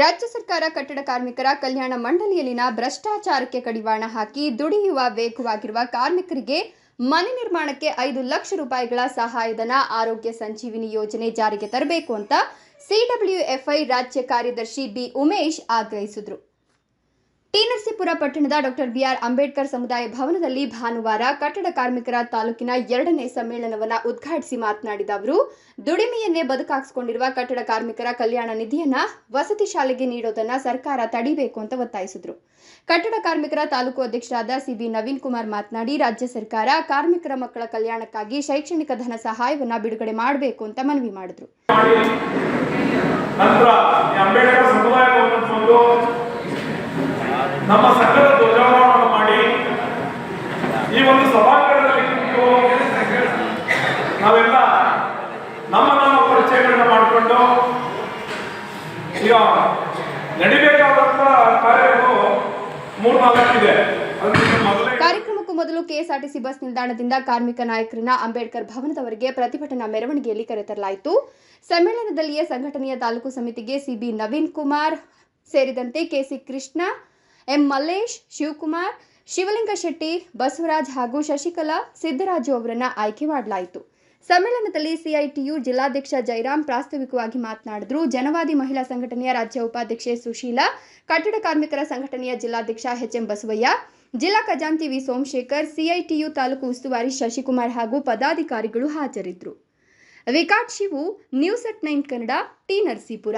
ರಾಜ್ಯ ಸರ್ಕಾರ ಕಟ್ಟಡ ಕಾರ್ಮಿಕರ ಕಲ್ಯಾಣ ಮಂಡಳಿಯಲ್ಲಿನ ಭ್ರಷ್ಟಾಚಾರಕ್ಕೆ ಕಡಿವಾಣ ಹಾಕಿ ದುಡಿಯುವ ವೇಗವಾಗಿರುವ ಕಾರ್ಮಿಕರಿಗೆ ಮನೆ ನಿರ್ಮಾಣಕ್ಕೆ ಐದು ಲಕ್ಷ ರೂಪಾಯಿಗಳ ಸಹಾಯಧನ ಆರೋಗ್ಯ ಸಂಜೀವಿನಿ ಯೋಜನೆ ಜಾರಿಗೆ ತರಬೇಕು ಅಂತ ಸಿಡಬ್ಲ್ಯೂಎಫ್ಐ ರಾಜ್ಯ ಕಾರ್ಯದರ್ಶಿ ಬಿ ಉಮೇಶ್ ಆಗ್ರಹಿಸಿದರು. ಟಿ ನರಸೀಪುರ ಪಟ್ಟಣದ ಡಾಕ್ಟರ್ ಬಿಆರ್ ಅಂಬೇಡ್ಕರ್ ಸಮುದಾಯ ಭವನದಲ್ಲಿ ಭಾನುವಾರ ಕಟ್ಟಡ ಕಾರ್ಮಿಕರ ತಾಲೂಕಿನ ಎರಡನೇ ಸಮ್ಮೇಳನವನ್ನು ಉದ್ಘಾಟಿಸಿ ಮಾತನಾಡಿದ ಅವರು, ದುಡಿಮೆಯನ್ನೇ ಬದುಕಾಗಿಸಿಕೊಂಡಿರುವ ಕಟ್ಟಡ ಕಾರ್ಮಿಕರ ಕಲ್ಯಾಣ ನಿಧಿಯನ್ನ ವಸತಿ ಶಾಲೆಗೆ ನೀಡೋದನ್ನ ಸರ್ಕಾರ ತಡಿಬೇಕು ಅಂತ ಒತ್ತಾಯಿಸಿದರು. ಕಟ್ಟಡ ಕಾರ್ಮಿಕರ ತಾಲೂಕು ಅಧ್ಯಕ್ಷರಾದ ಸಿಬಿ ನವೀನ್ ಕುಮಾರ್ ಮಾತನಾಡಿ, ರಾಜ್ಯ ಸರ್ಕಾರ ಕಾರ್ಮಿಕರ ಮಕ್ಕಳ ಕಲ್ಯಾಣಕ್ಕಾಗಿ ಶೈಕ್ಷಣಿಕ ಧನ ಸಹಾಯವನ್ನು ಬಿಡುಗಡೆ ಮಾಡಬೇಕು ಅಂತ ಮನವಿ ಮಾಡಿದರು ಈ ಅಂಬೇಡ್ಕರ್ ಸಮುದಾಯ ಭವನಕ್ಕೆ ಬಂದು ನಮ್ಮ ಸಂಘದ ಧ್ವಜಾರೋಹಣ ಮಾಡಿ ಈ ಒಂದು ಸಭಾಂಗಣದಲ್ಲಿ ನಾವೆಲ್ಲ ನಮ್ಮ ನಮ್ಮ ಪರಿಚಯಗಳನ್ನ ಮಾಡಿಕೊಂಡು ಈಗ ನಡಿಬೇಕಾದಂತ ಕಾರ್ಯಗಳು ಮೂರ್ನಾಲ್ಕಿದೆ ಕಾರ್ಯಕ್ರಮಕ್ಕೂ ಮೊದಲು ಕೆಎಸ್ಆರ್ಟಿಸಿ ಬಸ್ ನಿಲ್ದಾಣದಿಂದ ಕಾರ್ಮಿಕ ನಾಯಕರನ್ನ ಅಂಬೇಡ್ಕರ್ ಭವನದವರೆಗೆ ಪ್ರತಿಭಟನಾ ಮೆರವಣಿಗೆಯಲ್ಲಿ ಕರೆತರಲಾಯಿತು. ಸಮ್ಮೇಳನದಲ್ಲಿಯೇ ಸಂಘಟನೆಯ ತಾಲೂಕು ಸಮಿತಿಗೆ ಸಿಬಿ ನವೀನ್ ಕುಮಾರ್ ಸೇರಿದಂತೆ ಕೆಸಿ ಕೃಷ್ಣ ಎಂ ಮಲ್ಲೇಶ್, ಶಿವಕುಮಾರ್, ಶಿವಲಿಂಗ ಶೆಟ್ಟಿ, ಬಸವರಾಜ್ ಹಾಗೂ ಶಶಿಕಲಾ ಸಿದ್ದರಾಜು ಅವರನ್ನು ಆಯ್ಕೆ ಮಾಡಲಾಯಿತು. ಸಮ್ಮೇಳನದಲ್ಲಿ ಸಿಐಟಿಯು ಜಿಲ್ಲಾಧ್ಯಕ್ಷ ಜೈರಾಮ್ ಪ್ರಾಸ್ತಾವಿಕವಾಗಿ ಮಾತನಾಡಿದ್ರು. ಜನವಾದಿ ಮಹಿಳಾ ಸಂಘಟನೆಯ ರಾಜ್ಯ ಉಪಾಧ್ಯಕ್ಷೆ ಸುಶೀಲಾ, ಕಟ್ಟಡ ಕಾರ್ಮಿಕರ ಸಂಘಟನೆಯ ಜಿಲ್ಲಾಧ್ಯಕ್ಷ ಎಚ್ಎಂ ಬಸವಯ್ಯ, ಜಿಲ್ಲಾ ಖಜಾಂತಿ ವಿ ಸೋಮಶೇಖರ್, ಸಿಐಟಿಯು ತಾಲೂಕು ಉಸ್ತುವಾರಿ ಶಶಿಕುಮಾರ್ ಹಾಗೂ ಪದಾಧಿಕಾರಿಗಳು ಹಾಜರಿದ್ದರು ವಿಕಾಟ್ Shivu, news at nine Kannada, T Narasipura.